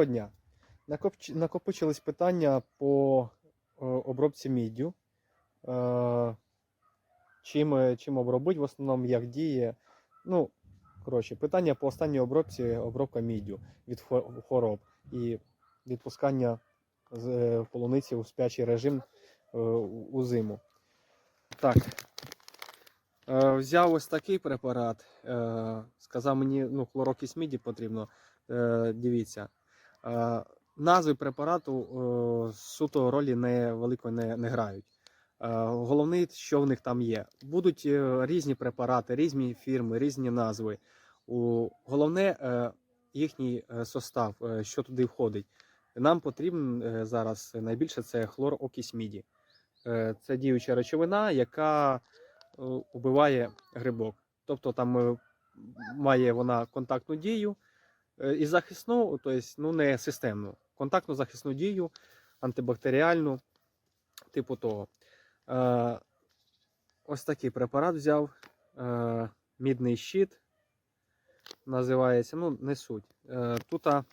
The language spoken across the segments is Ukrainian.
Доброго дня. Накопичились питання по е, обробці міддю. Е, Чим, е, чим обробити в основному, як діє. Ну, коротше, питання по останній обробці обробка міддю від хвороб і відпускання з полуниці у спячий режим у зиму. Так. Взяв ось такий препарат. Сказав мені, ну, хлорокіс міді потрібно. Дивіться. Е, Назви препарату е, суто ролі не великої не, не грають. Е, Головне, що в них там є. Будуть різні препарати, різні фірми, різні назви. Головне їхній состав, що туди входить. Нам потрібен зараз найбільше це хлорокіс міді. Це діюча речовина, яка убиває грибок. Тобто там має вона контактну дію і захисну, тобто ну, не системну, контактну захисну дію, антибактеріальну, типу того. Е, Ось такий препарат взяв. е, Мідний щит називається. Ну, не суть. Е, Тут е,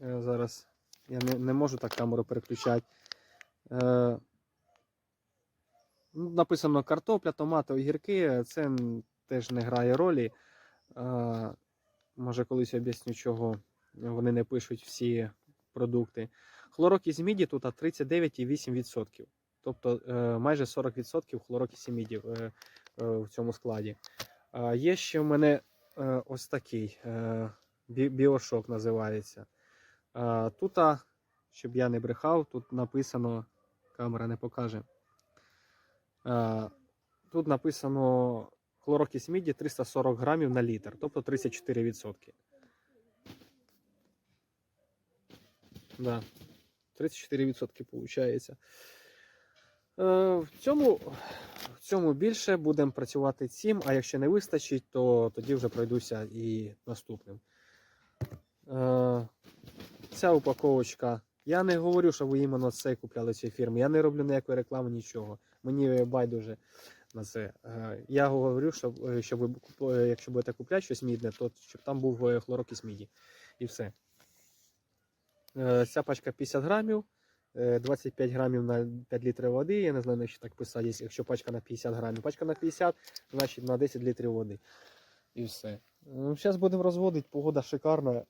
зараз я не, не можу так камеру переключати. Е, Написано картопля, томати, огірки. Це теж не грає ролі. Може, колись об'ясню, чого вони не пишуть всі продукти. Хлорокіс міді тут 39,8%. Тобто е, майже 40% хлорокісі міді е, е, в цьому складі. Є ще в мене ось такий біошок називається. Тут, щоб я не брехав, тут написано, камера не покаже. Тут написано хлорокіс міді 340 грамів на літр, тобто 34%. Да, 34% виходить. Е, В цьому, в цьому більше будемо працювати цим, а якщо не вистачить, то тоді вже пройдуся і наступним. Е, Ця упаковочка. Я не говорю, що ви іменно це купляли цієї фірми. Я не роблю ніякої реклами, нічого. Мені байдуже на це. Е, Я говорю, що, е, що ви е, якщо будете купляти щось мідне, то щоб там був хлорокіс міді. І все. Ця пачка 50 грамів. е, 25 грамів на 5 літрів води. Я не знаю, на що так писати, якщо- пачка на 50 грамів. Пачка на 50, значить на 10 літрів води. І все. Зараз будемо розводити, погода шикарна.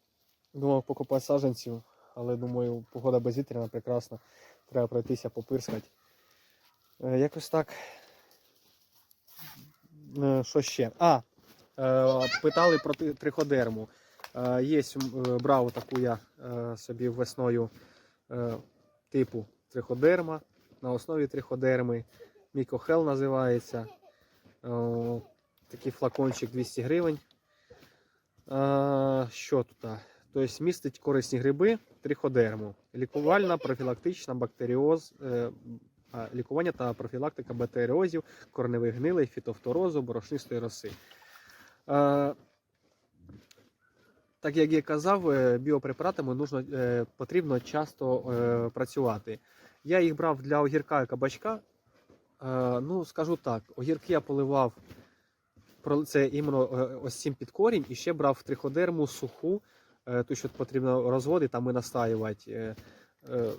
Думав покупати саджанців, але думаю, погода безвітряна, прекрасна. Треба пройтися, попирскати. Якось так. Е, Що ще? А, е, питали про триходерму. Е, Є, брав таку я собі весною типу триходерма. На основі триходерми. Мікохел називається. Такий флакончик 200 гривень. Що тут? Тобто містить корисні гриби, триходерму. Лікувальна, профілактична бактеріоз, лікування та профілактика бактеріозів, корневих гнилей, фітофторозу, борошнистої роси. Е, так як я казав, е, біопрепаратами нужно, е, потрібно часто е, працювати. Я їх брав для огірка і кабачка. Е, ну, скажу так, огірки я поливав це іменно е, ось цим під корінь, і ще брав триходерму суху, е, ту, що потрібно розводити, там і настаювати е, е,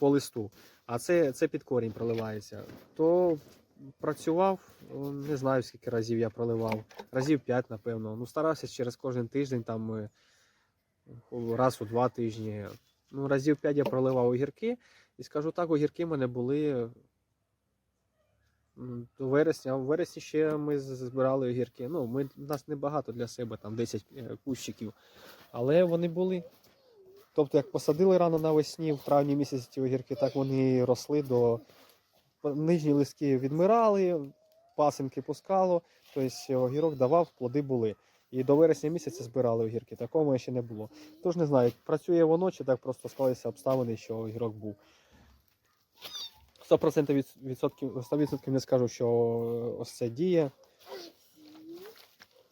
по листу. А це, це під корінь проливається. То працював, не знаю скільки разів я проливав. Разів 5, напевно. Ну, старався через кожен тиждень, там е, раз у два тижні. Ну, разів 5 я проливав огірки. І скажу так, огірки в мене були до вересня. В вересні ще ми збирали огірки. Ну, ми, нас небагато для себе, там 10 е, кущиків. Але вони були. Тобто, як посадили рано навесні, в травні місяці ці огірки, так вони росли до нижні листки відмирали, пасинки пускало, тобто огірок давав, плоди були. І до вересня місяця збирали огірки. Такого ще не було. Тож не знаю, працює воно, чи так просто склалися обставини, що огірок був. 100% від- відсотків, 100% не скажу, що ось це діє.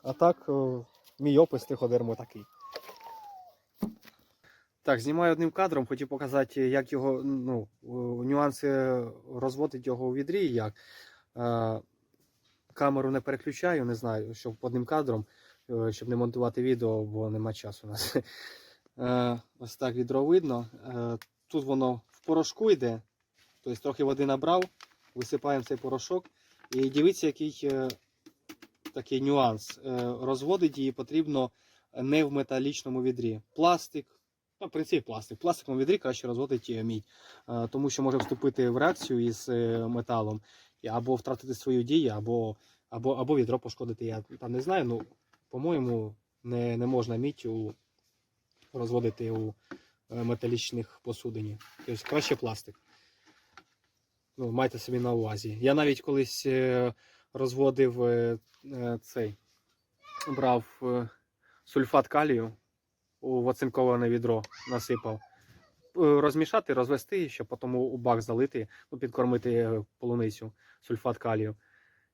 А так, е, мій опис тиходермо такий. Так, знімаю одним кадром, хотів показати, як його, ну, е, нюанси розводить його у відрі. Як. Е, камеру не переключаю, не знаю, щоб одним кадром, е, щоб не монтувати відео, бо нема часу у нас. Е, ось так відро видно. Е, тут воно в порошку йде. Тобто трохи води набрав, висипаємо цей порошок. І дивіться, який е, такий нюанс. Е, розводити її потрібно не в металічному відрі. Пластик, в принципі, пластик. В пластиковому відрі краще розводить е, мідь, е, тому що може вступити в реакцію із е, металом або втратити свою дію, або, або, або відро пошкодити. Я там не знаю. Ну, по-моєму, не, не можна мідь у, розводити у металічних посудині. Тобто краще пластик. Ну, майте собі на увазі. Я навіть колись розводив цей, брав сульфат калію у оцинковане відро, насипав. Е, Розмішати, розвести, щоб потім у бак залити, ну, підкормити е, полуницю, сульфат калію.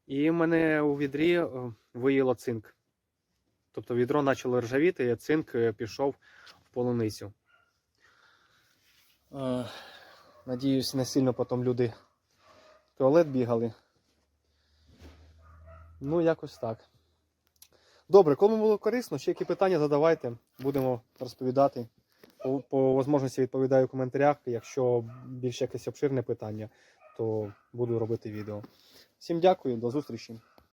І в мене у відрі е, виїло цинк. Тобто відро почало ржавіти, і цинк пішов в полуницю. Надіюсь, не сильно потім люди в туалет бігали. Ну, якось так. Добре, кому було корисно, ще які питання задавайте, будемо розповідати. По, по можливості відповідаю в коментарях. Якщо більш якесь обширне питання, то буду робити відео. Всім дякую, до зустрічі.